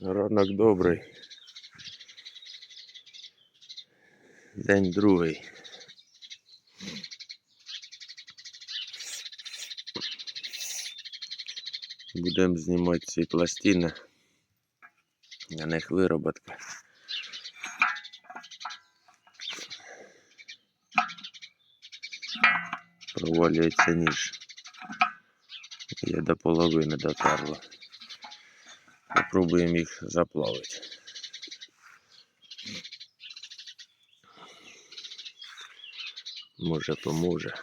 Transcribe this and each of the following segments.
Ранок добрий. День другий. Будемо знімати ці пластини. На них вироботка. Провалюється ніж. Я до половини дотерло. Попробуємо їх заплавити. Може поможе.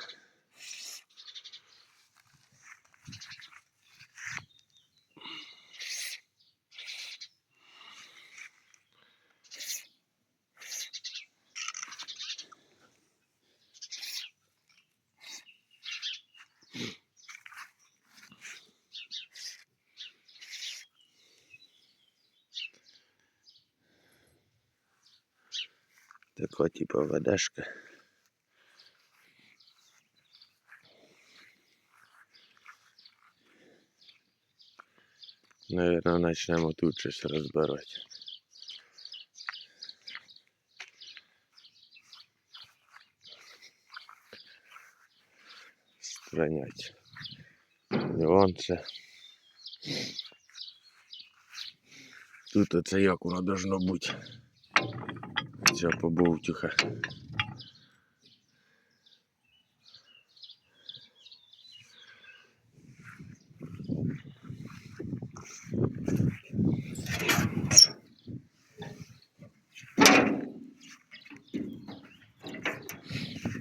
Така типа ведешка. Наверное, начнемо тут щось розбирати. Странять. Нюанси. Тут оце як должно бути. Ця побовтюха.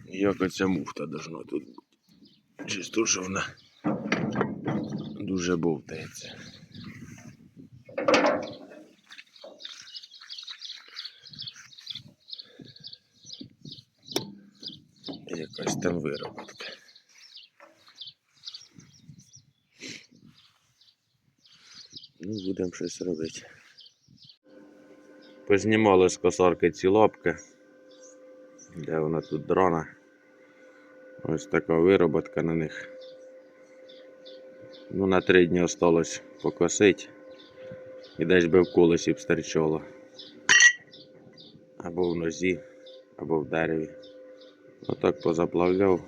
Як оця муфта должна тут бути. Чисто, що вона дуже бовтається. Якась там вироботка. Ну, будемо щось робити. Познімали з косарки ці лапки. Де вона тут дрона. Ось така вироботка на них. Ну, на три дні осталось покосити. І десь би в колесі б стерчало. Або в нозі, або в дереві. Отак позаплавляв.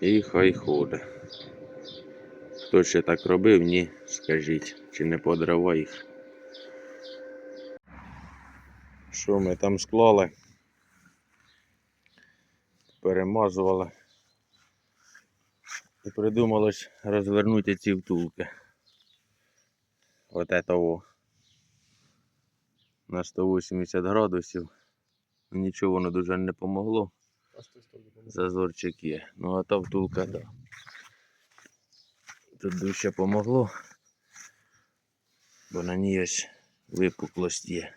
І хай ходить. Хто ще так робив, ні, скажіть, чи не подривай їх. Що ми там склали? Перемазували. І придумалось розвернути ці втулки. От этого на 180 градусів. Нічого воно дуже не помогло. Зазорчик є. Ну а та втулка, да. Тут дуже помогло. Бо на ній ось випуклость є.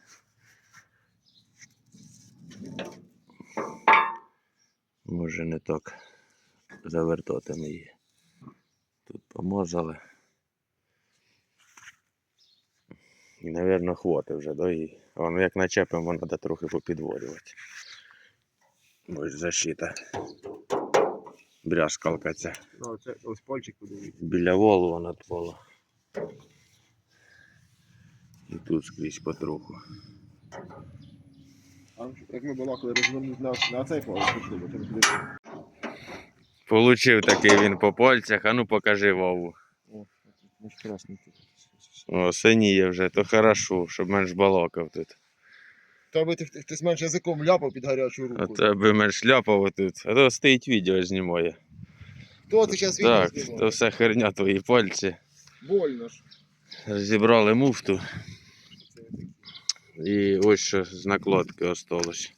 Може не так завертати її. Тут помазали. І, напевно, хватить вже, да? І воно як начепимо, треба трохи попідворювати. Ось защита. Брязкалка ця. Ну, це ось пальчик подивіться. Біля волу вона твола. І тут скрізь потроху. А як ми балакали, розвернуть на, на цей палець, пішли, бо там буде. Получив такий він по пальцях, а ну покажи Вову. О, ось красний тут. О, синіє вже, то хорошо, щоб менш балакав тут. Та би ти хтось менше язиком ляпав під гарячу А руку. то би менш ляпав отут. А то стоїть відео знімає. То ти зараз відео Так, то знімав. все херня твої пальці. Больно ж. Розібрали муфту. І ось що з накладки осталось.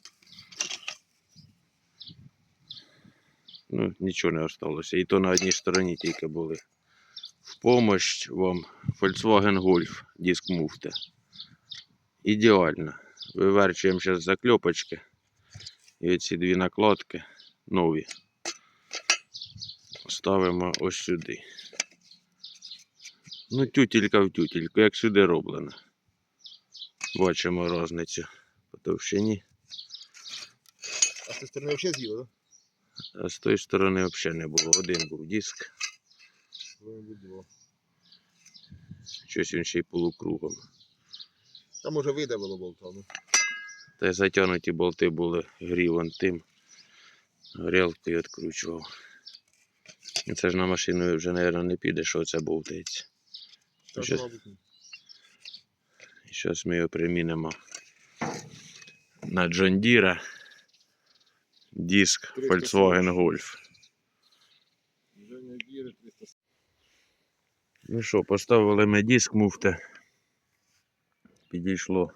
Ну, нічого не осталося. І то на одній стороні тільки були. Помощь вам Volkswagen Golf диск муфти. Ідеально. Виверчуємо зараз закльопочки. І ці дві накладки нові. Ставимо ось сюди. Ну, тютілька в тютільку, як сюди роблено. Бачимо різницю по товщині. А з цієї сторони взагалі з'їли, А з тої сторони взагалі не було. Один був диск. Мабуть, два. Щось він ще й полукругом. Та може видавило болтами. Та й затягнуті болти були грів он тим. Горілкою відкручував. І Це ж на машину вже, мабуть, не піде, що це болтається. Зараз ми його примінимо на Deere. Диск Volkswagen Golf. Вже не діре 300. Ну що, поставили ми диск муфти. Підійшло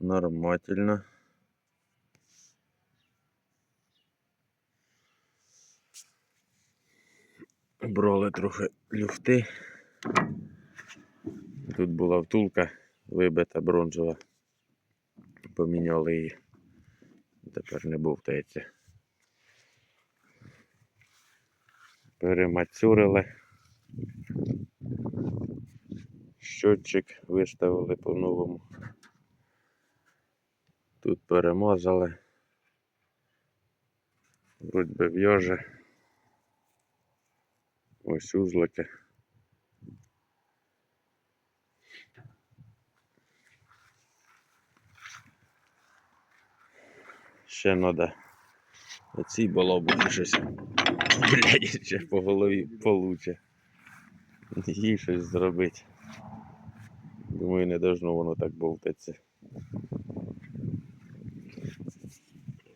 нормально. Брали трохи люфти. Тут була втулка вибита бронзова. Поміняли її. Тепер не бовтається. Перемацюрили. Щотчик виставили по-новому. Тут перемазали. Вроді би в'яже. Ось узлики. Ще треба оцій балабухи щось. Блядь, ще по голові получе. Їй щось зробити. Думаю, не должно воно так болтатися.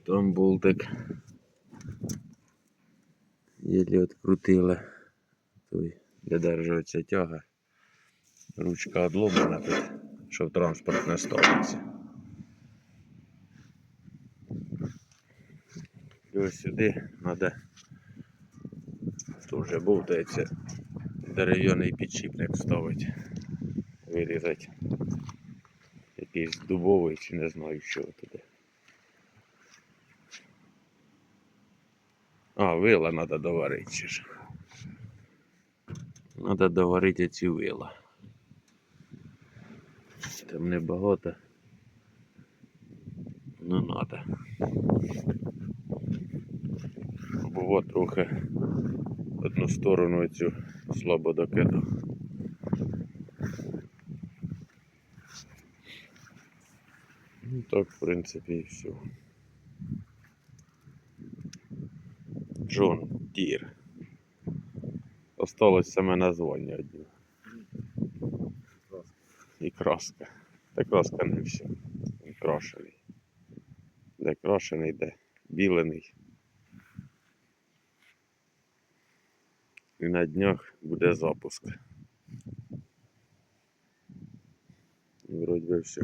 Там болтик. Єлі відкрутили. Той, де держиться тяга. Ручка одломана тут, щоб транспорт не ставиться. І ось сюди треба Тут болтається дерев'яний підшипник вставити. Вирізати. Якийсь дубовий чи не знаю що туди. А, вила треба доварити ж. Треба доварити ці вила. Там небагато. Ну надо. Було трохи одну сторону цю слабо докидав. Ну так, в принципі, і все. Джон Дір. Осталось саме названня одне. І краска. Та краска не все. Крашений. Де крашений, де білений. І на днях буде запуск. Вроді все.